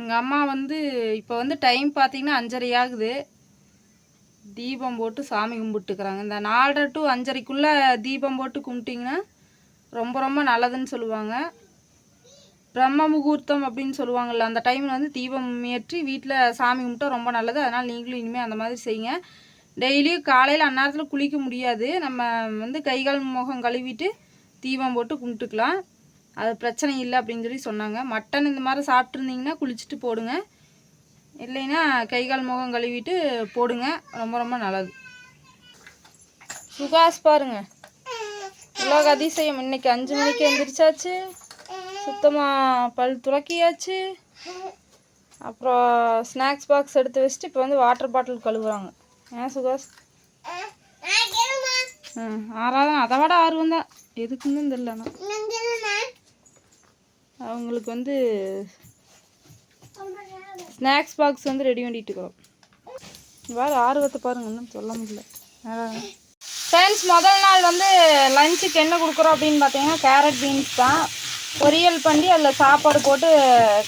எங்கள் அம்மா வந்து இப்போ வந்து டைம் பார்த்தீங்கன்னா அஞ்சரை ஆகுது தீபம் போட்டு சாமி கும்பிட்டுக்கிறாங்க. இந்த நாலரை டு அஞ்சரைக்குள்ளே தீபம் போட்டு கும்பிட்டிங்கன்னா ரொம்ப ரொம்ப நல்லதுன்னு சொல்லுவாங்க. பிரம்ம முகூர்த்தம் அப்படின்னு சொல்லுவாங்கள்ல அந்த டைமில் வந்து தீபம் ஏற்றி வீட்டில் சாமி கும்பிட்டா ரொம்ப நல்லது. அதனால் நீங்களும் இனிமேல் அந்த மாதிரி செய்யுங்க. டெய்லியும் காலையில் அந்நேரத்தில் குளிக்க முடியாது. நம்ம வந்து கை கால் முகம் கழுவிட்டு தீபம் போட்டு கும்பிட்டுக்கலாம். அது பிரச்சனை இல்லை அப்படின்னு சொல்லி சொன்னாங்க மட்டன் இந்த மாதிரி சாப்பிட்ருந்தீங்கன்னா குளிச்சுட்டு போடுங்க இல்லைன்னா கை கால் முகம் கழுவிட்டு போடுங்க ரொம்ப ரொம்ப நல்லது சுகாஸ் பாருங்க உலக அதிசயம் இன்னைக்கு அஞ்சு மணிக்கு எந்திரிச்சாச்சு சுத்தமாக பல் துளக்கியாச்சு அப்புறம் ஸ்நாக்ஸ் பாக்ஸ் எடுத்து வச்சுட்டு இப்போ வந்து வாட்டர் பாட்டில் கழுவுறாங்க ஏன் சுகாஸ் ம் ஆறாதான் அதை விட ஆர்வம் தான் எதுக்குன்னு தெரியலண்ணா அவங்களுக்கு வந்து ஸ்நாக்ஸ் பாக்ஸ் வந்து ரெடி பண்ணிட்டு இருக்கிறோம் வேறு ஆர்வத்தை பாருங்க இன்னும் சொல்ல முடியல. ஃப்ரெண்ட்ஸ் முதல் நாள் வந்து லஞ்சுக்கு என்ன கொடுக்குறோம் அப்படின்னு பார்த்தீங்கன்னா கேரட் பீன்ஸ் தான். பொரியல் பண்ணி அதில் சாப்பாடு போட்டு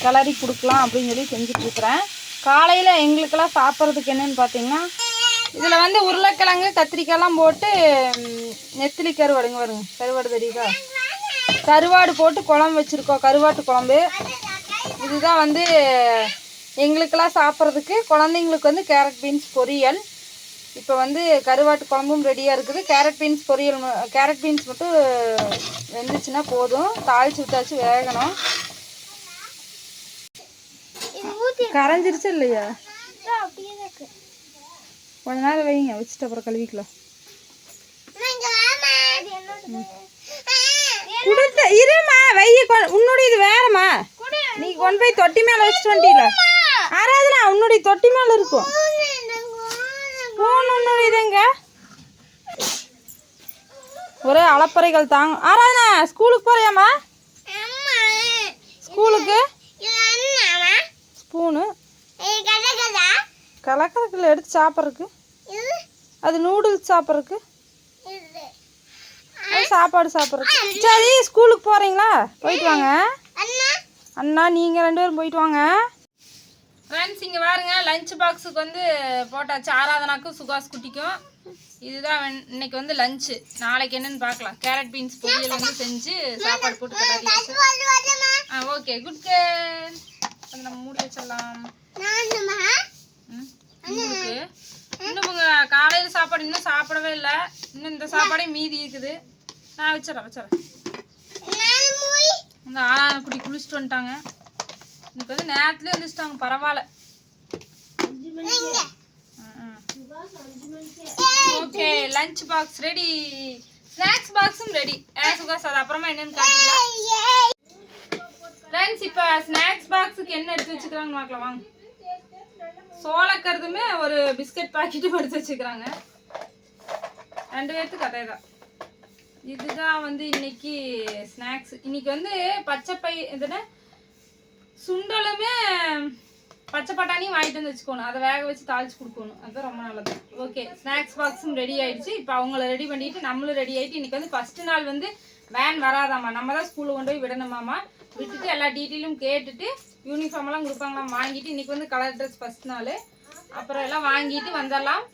கிளறி கொடுக்கலாம் அப்படின்னு சொல்லி செஞ்சுட்ருக்குறேன். காலையில் எங்களுக்கெல்லாம் சாப்பிட்றதுக்கு என்னன்னு பார்த்தீங்கன்னா இதில் வந்து உருளைக்கிழங்கு கத்திரிக்காயெல்லாம் போட்டு நெத்திலி கருவாடுங்க வருங்க கருவாடு தெரியுதா கருவாடு போட்டு குழம்பு வச்சுருக்கோம் கருவாட்டு குழம்பு. இதுதான் வந்து எங்களுக்கெல்லாம் சாப்பிட்றதுக்கு குழந்தைங்களுக்கு வந்து கேரட் பீன்ஸ் பொரியல். இப்போ வந்து கருவாட்டு குழம்பும் ரெடியாக இருக்குது. கேரட் பீன்ஸ் பொரியல் ம- கேரட் பீன்ஸ் மட்டும் வெந்துச்சுன்னா போதும். தாளிச்சு விட்டாச்சு வேகணும். கரைஞ்சிருச்சு இல்லையா? கொஞ்ச நேரம் வைங்க வச்சுட்டு அப்புறம் கழுவிக்கலாம். கொடுத்த இருமா வைய உன்னுடைய இது வேறம்மா. நீ கொண்டு போய் தொட்டி மேல வச்சுட்டு வந்துட்டீல. ஆராதனா உன்னுடைய தொட்டி மேல இருக்கும். போன் உன்னுடைய இதுங்க ஒரே அளப்பறைகள் தாங்க. ஆராதனா ஸ்கூலுக்கு போறியாம்மா? ஸ்கூலுக்கு? ஸ்பூனு. கலக்கலக்கில் எடுத்து சாப்பிட்றதுக்கு. அது நூடுல்ஸ் சாப்பிட்றதுக்கு. சாப்பாடு சாப்பிட்றதுக்கு. சரி ஸ்கூலுக்கு போகிறீங்களா போயிட்டு வாங்க. அண்ணா. நீங்கள் ரெண்டு பேரும் போயிட்டு வாங்க. ஃப்ரெண்ட்ஸ் இங்கே பாருங்க லஞ்ச் பாக்ஸுக்கு வந்து போட்டாச்சு. ஆராதனாக்கும் சுகாஸ் குட்டிக்கும். இதுதான் இன்னைக்கு வந்து லஞ்சு நாளைக்கு என்னன்னு பார்க்கலாம். கேரட் பீன்ஸ் பொரியல் வந்து செஞ்சு சாப்பாடு போட்டு ஆ ஓகே குட் அது நம்ம மூடி வச்சிடலாம். இன்னும் காலையில் சாப்பாடு இன்னும் சாப்பிடவே இல்லை. இன்னும் இந்த சாப்பாடே மீதி இருக்குது. நான் வச்சிடறேன் வச்சிடறேன். இந்த ஆறான குடி குளிச்சுட்டு வந்துட்டாங்க. இன்னைக்கு வந்து நேரத்துலேயே எழுந்திரிச்சிட்டாங்க பரவாயில்ல. Okay lunch box ready snacks பாக்ஸும் ready சுகாஸ் அது அப்புறமா என்னன்னு காட்டிக்கலாம். ஃப்ரெண்ட்ஸ் இப்போ ஸ்நாக்ஸ் பாக்ஸுக்கு என்ன எடுத்து வச்சுக்கிறாங்கன்னு பார்க்கலாம் வாங்க. சோளக்கருதுமே ஒரு பிஸ்கட் பாக்கெட்டும் எடுத்து வச்சுக்கிறாங்க. ரெண்டு பேர்த்துக்கு அதே தான் இதுதான் வந்து இன்னைக்கு ஸ்நாக்ஸ் இன்னைக்கு வந்து பச்சைப்பை பை சுண்டலுமே பச்சை பட்டாணியும் வாங்கிட்டு வந்து வச்சுக்கணும். அதை வேக வச்சு தாளிச்சு கொடுக்கணும். அதுதான் ரொம்ப நல்லது. ஓகே ஸ்நாக்ஸ் பாக்ஸும் ரெடி ஆயிடுச்சு. இப்போ அவங்கள ரெடி பண்ணிட்டு நம்மளும் ரெடி ஆகிட்டு இன்னைக்கு வந்து ஃபர்ஸ்ட் நாள் வந்து வேன் வராதாம்மா. நம்ம தான் ஸ்கூலில் கொண்டு போய் விடணுமாம்மா. விட்டுட்டு எல்லா டீட்டெயிலும் கேட்டுட்டு யூனிஃபார்ம் எல்லாம் கொடுப்பாங்களாம். வாங்கிட்டு இன்னைக்கு வந்து கலர் ட்ரெஸ் ஃபர்ஸ்ட் நாள். அப்புறம் எல்லாம் வாங்கிட்டு வந்துடலாம்.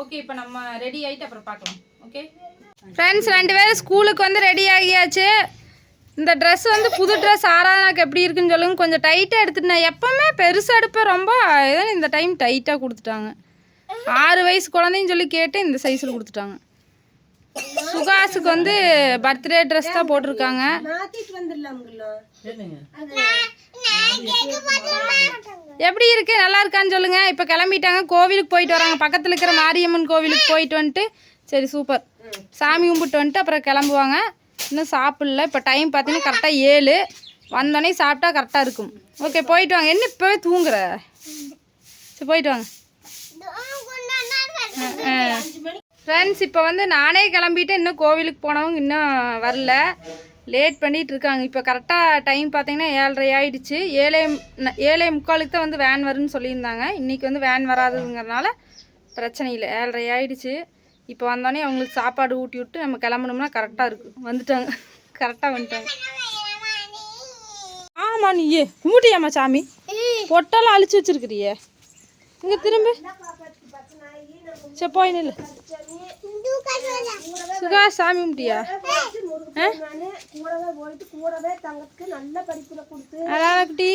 ஓகே இப்போ நம்ம ரெடி ஆகிட்டு அப்புறம் பார்க்கலாம். ஓகே ஃப்ரெண்ட்ஸ் ரெண்டு பேரும் ஸ்கூலுக்கு வந்து ரெடி ஆகியாச்சு. இந்த ட்ரெஸ் வந்து புது ட்ரெஸ் ஆராதனாக்கு எப்படி இருக்குன்னு சொல்லுங்க. கொஞ்சம் டைட்டாக எடுத்துட்டேன் எப்பவுமே பெருசு எடுப்பேன் ரொம்ப இந்த டைம் டைட்டாக கொடுத்துட்டாங்க. ஆறு வயசு குழந்தைன்னு சொல்லி கேட்டு இந்த சைஸில் கொடுத்துட்டாங்க. சுகாஸுக்கு வந்து பர்த்டே ட்ரெஸ் தான் போட்டிருக்காங்க. எப்படி இருக்கு? நல்லா இருக்கான்னு சொல்லுங்க. இப்போ கிளம்பிட்டாங்க. கோவிலுக்கு போயிட்டு வராங்க. பக்கத்தில் இருக்கிற மாரியம்மன் கோவிலுக்கு போயிட்டு வந்துட்டு சரி சூப்பர். சாமி கும்பிட்டு வந்துட்டு அப்புறம் கிளம்புவாங்க. இன்னும் சாப்பிடல. இப்போ டைம் பார்த்தீங்கன்னா கரெக்டாக ஏழு. வந்தோடனே சாப்பிட்டா கரெக்டாக இருக்கும். ஓகே போயிட்டு வாங்க. என்ன இப்போவே தூங்குற? சரி போயிட்டு வாங்க. ஃப்ரெண்ட்ஸ் இப்போ வந்து நானே கிளம்பிட்டு இன்னும் கோவிலுக்கு போனவங்க இன்னும் வரல. லேட் பண்ணிகிட்டு இருக்காங்க. இப்போ கரெக்டாக டைம் பார்த்தீங்கன்னா ஏழரை ஆயிடுச்சு. ஏழே ஏழை ஏழே முக்காலுக்கு தான் வந்து வேன் வரும்னு சொல்லியிருந்தாங்க. இன்றைக்கி வந்து வேன் வராதுங்கிறனால பிரச்சனை இல்லை. ஏழரை ஆயிடுச்சு. இப்போ வந்தோடனே அவங்களுக்கு சாப்பாடு ஊட்டி விட்டு நம்ம கிளம்பணும்னா கரெக்டாக இருக்கும் வந்துட்டாங்க. கரெக்டாக வந்துட்டாங்க. ஆமாம் நீ ஊட்டியாம்மா சாமி. பொட்டெல்லாம் அழிச்சு வச்சிருக்கிறியே. இங்க திரும்பி. சரி போய் நில்லு. சுகா சாமி கும்பிட்டியா? நானு கூடவே போயிட்டு கூடவே தங்கத்துக்கு நல்ல படிப்புல கொடுத்து அழகா குட்டி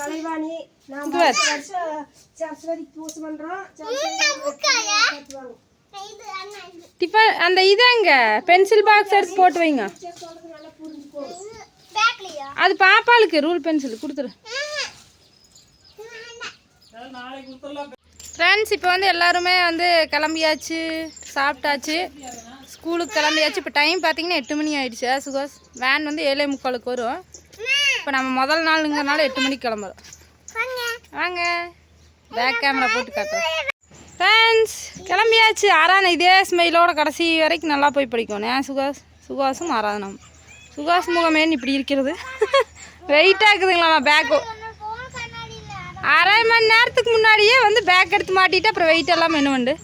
கலைவாணி சரஸ்வதி பூசை பண்றோம் சரஸ்வதி டிஃபன் அந்த இதாங்க பென்சில் பாக்ஸ் எடுத்து போட்டு வைங்க. அது பாப்பாளுக்கு ரூல் பென்சில் கொடுத்துரு. ஃப்ரெண்ட்ஸ் இப்போ வந்து எல்லாருமே வந்து கிளம்பியாச்சு சாப்பிட்டாச்சு. ஸ்கூலுக்கு கிளம்பியாச்சு. இப்போ டைம் பார்த்தீங்கன்னா எட்டு மணி ஆயிடுச்சு. சுகாஸ் வேன் வந்து ஏழே முக்காலுக்கு வரும். இப்போ நம்ம முதல் நாளுங்கிறனால எட்டு மணிக்கு கிளம்புறோம். வாங்க. பேக் கேமரா போட்டு காட்டுறோம். ஃப்ரெண்ட்ஸ் கிளம்பியாச்சு. ஆறான இதே ஸ்மெயிலோட கடைசி வரைக்கும் நல்லா போய் படிக்கும். ஏன் சுகாஸ் சுகாசும் ஆராதனம் சுகாஸ் முகமேன்னு இப்படி இருக்கிறது. வெயிட்டாக இருக்குதுங்களா பேக்கு அரை மணி நேரத்துக்கு முன்னாடியே வந்து பேக் எடுத்து மாட்டிட்டு அப்புறம் வெயிட் எல்லாம் என்ன உண்டு?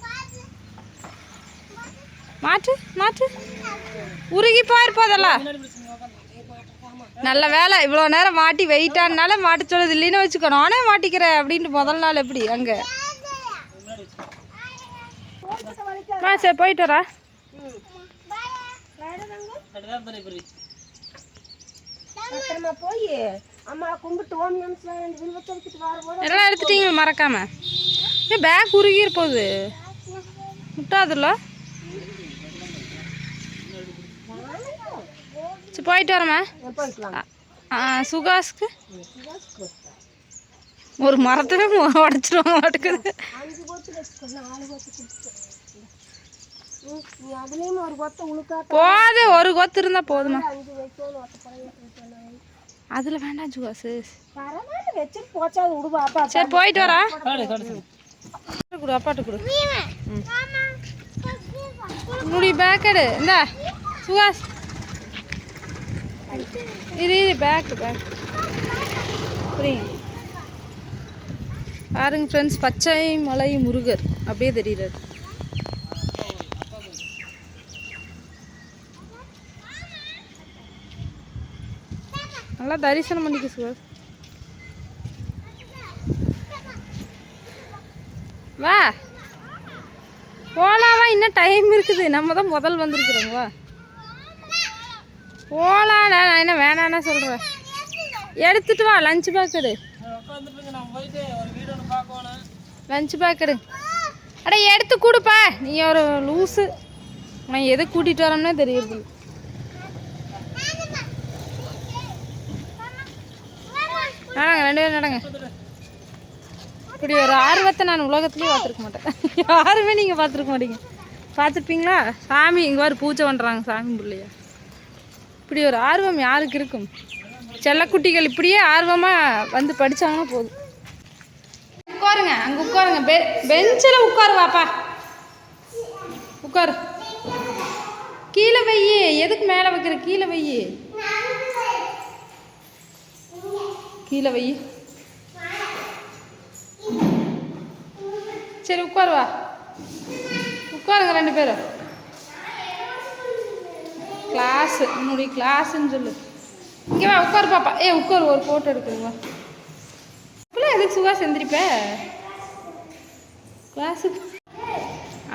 மாற்று உருகி போயிருப்போதல்ல நல்ல வேலை. இவ்வளோ நேரம் மாட்டி வெயிட்டானால மாட்ட சொல்லுது இல்லைன்னு வச்சுக்கணும் நானே மாட்டிக்கிறேன் அப்படின்ட்டு முதல் நாள் எப்படி அங்கே? ஆ சரி போயிட்டு வரா அப்புறமா போய். அம்மா கும்பிட்டு ஓம் எல்லாம் எடுத்துட்டீங்க மறக்காம. பேக் உருகி போகுது முட்டாதுல்ல? சரி போயிட்டு வரமா சுகாஸ்க்கு? ஒரு மரத்தவே உடச்சிருவாங்க மாட்டுக்குது அஞ்சு கொத்து வச்சுக்கோ நாலு கொத்து கொடுத்து நீ அதுலேயும் ஒரு கொத்தை உழுக்காட்ட போது ஒரு கொத்து இருந்தா போதுமா? அதுல வேண்டாம் அப்பா சரி போயிட்டு வரா. கொடு அப்பாட்ட கொடு. ம். உன்னுடைய பேக் எடு. இந்தா சுகாஸ் இது இது பேக் பேக் புரியுங்க பாருங்க ஃப்ரெண்ட்ஸ் பச்சை மலை முருகர். அப்படியே தெரியுறாரு நல்லா தரிசனம் பண்ணிக்க சுகாஸ் வா. போலாவா இன்னும் டைம் இருக்குது. நம்ம தான் முதல் வந்திருக்கிறோங்க வா. போலாம் நான் என்ன வேணான்னு சொல்கிறேன் எடுத்துட்டு வா லஞ்ச் பேக் எடு. லஞ்ச் பேக் எடு. அட எடுத்து கொடுப்பா. நீ ஒரு லூஸு நான் எதை கூட்டிகிட்டு வரோம்னே தெரியுது நடங்க ரெண்டு பேரும் நடங்க. இப்படி ஒரு ஆர்வத்தை நான் உலகத்துலேயும் பார்த்துருக்க மாட்டேன். யாருமே நீங்கள் பார்த்துருக்க மாட்டீங்க. பார்த்துருப்பீங்களா? சாமி இங்கே வேறு பூஜை பண்ணுறாங்க சாமி பிள்ளைய இப்படி ஒரு ஆர்வம் யாருக்கு இருக்கும்? செல்லக்குட்டிகள் இப்படியே ஆர்வமாக வந்து படித்தாங்கன்னா போதும். உட்காருங்க அங்கே உட்காருங்க. பெ பெஞ்சில் உட்காரு வாப்பா. உட்காரு. கீழே வையி. எதுக்கு மேலே வைக்கிற? கீழே வையி. கீழே வை. சரி உட்காருவா உட்காருங்க ரெண்டு பேரும். கிளாஸ் உன்னுடைய கிளாஸ்ன்னு சொல்லு. இங்கே வா உட்காரு பாப்பா. ஏ உட்காரு ஒரு ஃபோட்டோ எடுக்குங்க இப்பெல்லாம் எதுக்கு சுகா செந்திரிப்ப? கிளாஸுக்கு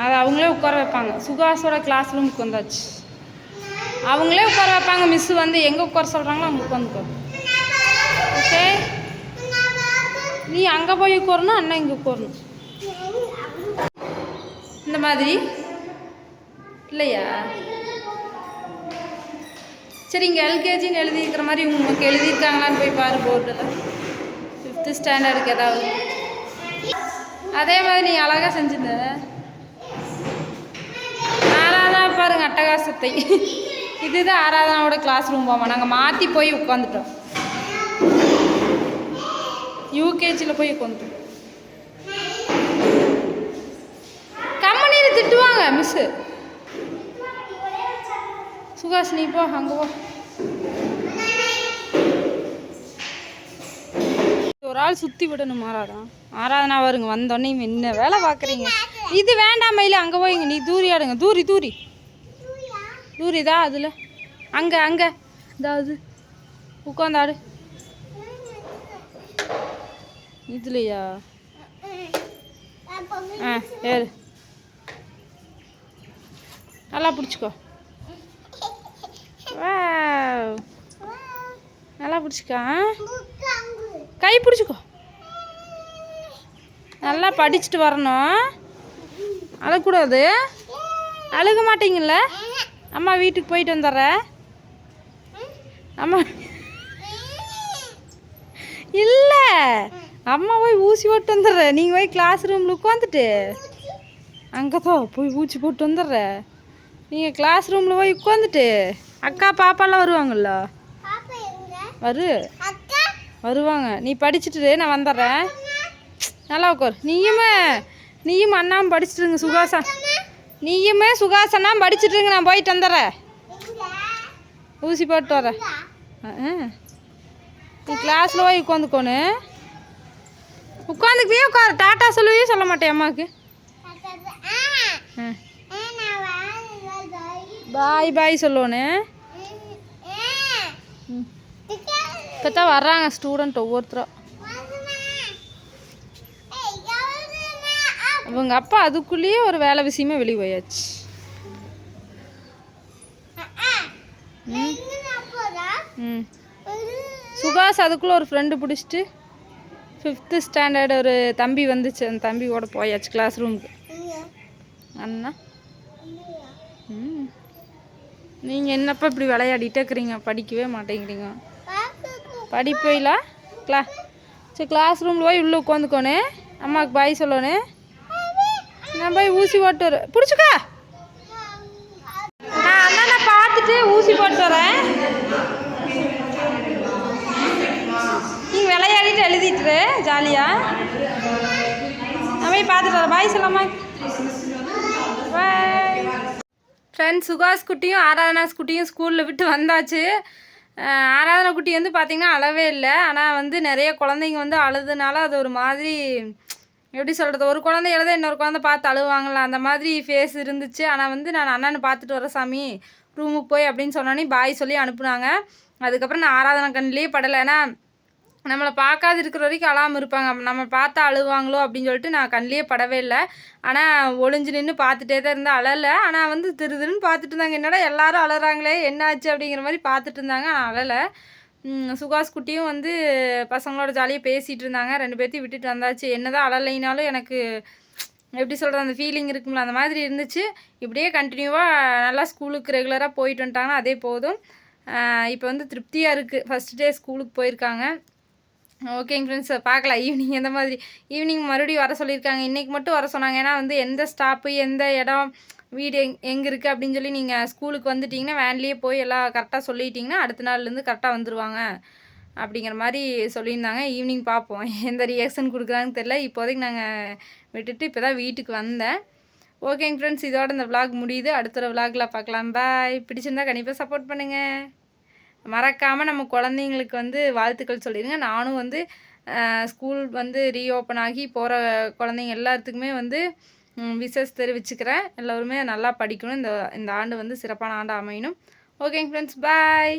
அது அவங்களே உட்கார வைப்பாங்க. சுகாஸோட கிளாஸ் ரூமுக்கு வந்தாச்சு. அவங்களே உட்கார வைப்பாங்க. மிஸ்ஸு வந்து எங்கே உட்கார சொல்கிறாங்களோ அவங்க உட்காந்துக்கோ ஓகே நீ அங்கே போய் உட்காரணும் அண்ணன் இங்கே உட்காரணும். இந்த மாதிரி. இல்லையா? சரி இங்கே எல்கேஜின்னு எழுதியிருக்கிற மாதிரி உங்களுக்கு எழுதியிருக்காங்களான்னு போய் பாரு போர்டில் ஃபிஃப்த்து ஸ்டாண்டர்டுக்கு ஏதாவது. அதே மாதிரி நீ அழகாக செஞ்சிருந்த. ஆராதனா பாருங்க அட்டகாசத்தை. இதுதான் ஆராதனாவோட கிளாஸ் ரூம் போவோம் நாங்கள் மாற்றி போய் உட்காந்துட்டோம் யூகேஜியில் போய் கொண்டு கம்மனின்னு திட்டுவாங்க மிஸ்ஸு சுகாஷ் நீ போ அங்கே போ. ஒரு ஆள் சுற்றி விடணும் ஆராதனா ஆராதனா வருங்க வந்தோடனே என்ன வேலை பார்க்குறீங்க? இது வேண்டாம் மயில் அங்கே போய்ங்க நீ தூரி ஆடுங்க. தூரி தூரி. தூரி தான் அதில். அங்கே அங்கே. இதாவது உட்காந்தாடு இதுலையா? ஆ ஏறு. நல்லா பிடிச்சிக்கோ. Wow. நல்லா பிடிச்சிக்கா கை பிடிச்சிக்கோ. நல்லா படிச்சுட்டு வரணும். அழக்கூடாது. அழுக மாட்டீங்கல்ல? அம்மா வீட்டுக்கு போயிட்டு வந்துடுறேன் அம்மா. இல்லை. அம்மா போய் ஊசி போட்டு வந்துடுறேன் நீங்கள் போய் கிளாஸ் ரூமில் உட்காந்துட்டு அங்கே தான் போய் ஊசி போட்டு வந்துடுறேன் நீங்கள் கிளாஸ் ரூமில் போய் உட்காந்துட்டு அக்கா பாப்பாலாம் வருவாங்கல்ல? வரு. வருவாங்க. நீ படிச்சுட்டு நான் வந்துடுறேன். நல்லா உட்கார். நீயுமே நீயும் அண்ணாவும் படிச்சுட்டு இருங்க சுகாசா. நீயுமே சுகாசனா படிச்சுட்டு இருங்க நான் போயிட்டு வந்துடுறேன். ஊசி போட்டு வரேன். நீ கிளாஸில் போய் உட்காந்துக்கோனு உட்காந்துக்கிட்டே உட்காரு. டாட்டா சொல்லவே சொல்ல மாட்டேன் அம்மாவுக்கு. பாய் பாய் சொல்லோன்னு இப்போ தான் வர்றாங்க ஸ்டூடெண்ட் ஒவ்வொருத்தரும் அவங்க அப்பா அதுக்குள்ளேயே ஒரு வேலை விஷயமா வெளியே போயாச்சு. ம். ம். சுகாஸ் அதுக்குள்ளே ஒரு ஃப்ரெண்டு பிடிச்சிட்டு ஃபிஃப்த்து ஸ்டாண்டர்ட் ஒரு தம்பி வந்துச்சு. அந்த தம்பி கூட போயாச்சு கிளாஸ் ரூமுக்கு அண்ணா? ம். நீங்கள் என்னப்பா இப்படி விளையாடிட்டே இருக்கிறீங்க? படிக்கவே மாட்டேங்கிறீங்க. படிப்பையில? கிளா சரி கிளாஸ் ரூமில் போய் உள்ளே உட்காந்துக்கோனே. அம்மாவுக்கு பாய் சொல்லணும் நான் போய் ஊசி போட்டு வரேன் பிடிச்சிக்கா. நான் அண்ணனை பார்த்துட்டு ஊசி போட்டு வரேன் நீங்கள் விளையாடிட்டு எழுதிட்டுரு ஜாலியாக நான் போய் பார்த்துட்டு வரேன் பாய் சொல்லாமா பாய் ஃப்ரெண்ட்ஸ் சுகாஸ் குட்டியும் ஆராதனாஸ் குட்டியும் ஸ்கூலில் விட்டு வந்தாச்சு. ஆராதனை குட்டி வந்து பார்த்திங்கன்னா அழவே இல்லை. ஆனால் வந்து நிறைய குழந்தைங்க வந்து அழுதுனால அது ஒரு மாதிரி எப்படி சொல்கிறது ஒரு குழந்தை எழுத இன்னொரு குழந்தை பார்த்து அழுவாங்களா அந்த மாதிரி ஃபேஸ் இருந்துச்சு. ஆனால் வந்து நான் அண்ணனை பார்த்துட்டு வரேன் சாமி ரூமுக்கு போய் அப்படின்னு சொன்னோன்னே பாய் சொல்லி அனுப்புனாங்க. அதுக்கப்புறம் நான் ஆராதனை கண்ணிலே படலை. ஏன்னா நம்மளை பார்க்காது இருக்கிற வரைக்கும் அழாமல் இருப்பாங்க. நம்ம பார்த்தா அழுவாங்களோ அப்படின்னு சொல்லிட்டு நான் கண்லேயே படவே இல்லை. ஆனால் ஒளிஞ்சு நின்று பார்த்துட்டே தான் இருந்தால் அழலை. ஆனால் வந்து திரு திருன்னு பார்த்துட்டு இருந்தாங்க. என்னடா எல்லாரும் அழறாங்களே? என்னாச்சு அப்படிங்கிற மாதிரி பார்த்துட்டு இருந்தாங்க. ஆனால் அழலை. சுகாஸ் குட்டியும் வந்து பசங்களோட ஜாலியாக பேசிகிட்டு இருந்தாங்க. ரெண்டு பேர்த்தையும் விட்டுட்டு வந்தாச்சு. என்னதான் அழலைனாலும் எனக்கு எப்படி சொல்கிறது அந்த ஃபீலிங் இருக்கும்ல. அந்த மாதிரி இருந்துச்சு. இப்படியே கண்டினியூவாக நல்லா ஸ்கூலுக்கு ரெகுலராக போயிட்டு வந்துட்டாங்கன்னா அதே போதும். இப்போ வந்து திருப்தியாக இருக்குது ஃபஸ்ட் டே ஸ்கூலுக்கு போயிருக்காங்க. ஓகேங்க ஃப்ரெண்ட்ஸ் பார்க்கலாம். ஈவினிங் எந்த மாதிரி? ஈவினிங் மறுபடியும் வர சொல்லியிருக்காங்க. இன்றைக்கி மட்டும் வர சொன்னாங்க. ஏன்னா வந்து எந்த ஸ்டாப்பு எந்த இடம் வீடு எங் எங்கே இருக்குது அப்படின்னு சொல்லி நீங்கள் ஸ்கூலுக்கு வந்துட்டிங்கன்னா வேன்லேயே போய் எல்லாம் கரெக்டாக சொல்லிட்டிங்கன்னா அடுத்த நாள்லேருந்து கரெக்டாக வந்துடுவாங்க அப்படிங்கிற மாதிரி சொல்லியிருந்தாங்க. ஈவினிங் பார்ப்போம். எந்த ரியாக்ஷன் கொடுக்குறாங்கன்னு தெரில இப்போதைக்கு நாங்கள் விட்டுட்டு இப்போ தான் வீட்டுக்கு வந்தேன். ஓகேங்க ஃப்ரெண்ட்ஸ் இதோட இந்த vlog முடியுது. அடுத்த ஒரு பார்க்கலாம். பாய் பிடிச்சிருந்தா கண்டிப்பாக சப்போர்ட் பண்ணுங்கள் மறக்காமல் நம்ம குழந்தைங்களுக்கு வந்து வாழ்த்துக்கள் சொல்லிடுங்க நானும் வந்து ஸ்கூல் வந்து ரீஓப்பன் ஆகி போகிற குழந்தைங்க எல்லாத்துக்குமே வந்து விசஸ் தெரிவிச்சுக்கிறேன். எல்லோருமே நல்லா படிக்கணும். இந்த இந்த ஆண்டு வந்து சிறப்பான ஆண்டு அமையணும். ஓகேங்க ஃப்ரெண்ட்ஸ் பாய்